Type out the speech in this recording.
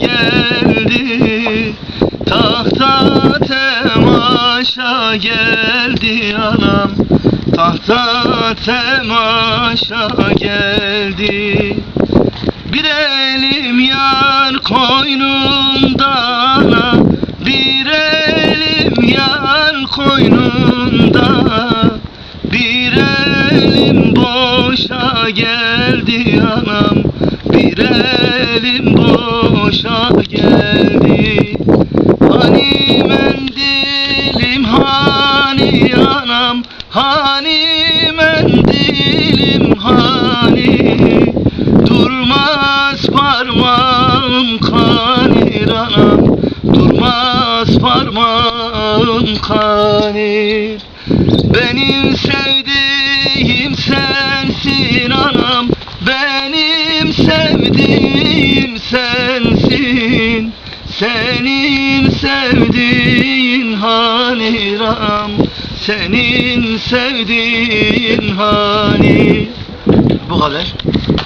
geldi. Tahta temaşa geldi anam. Tahta temaşa geldi. Bir elim yar koynunda ana. Bir elim yar koynunda. Bir elim boşa geldi anam. Bir elim boşa geldi. Hani mendilim hani anam Hani mendilim hani Durmaz parmağım kanir anam Durmaz parmağım kanir. Benim sevdiğim sensin anam Benim sevdiğim Senin sevdiğin hani ram Senin sevdiğin hani Bu kadar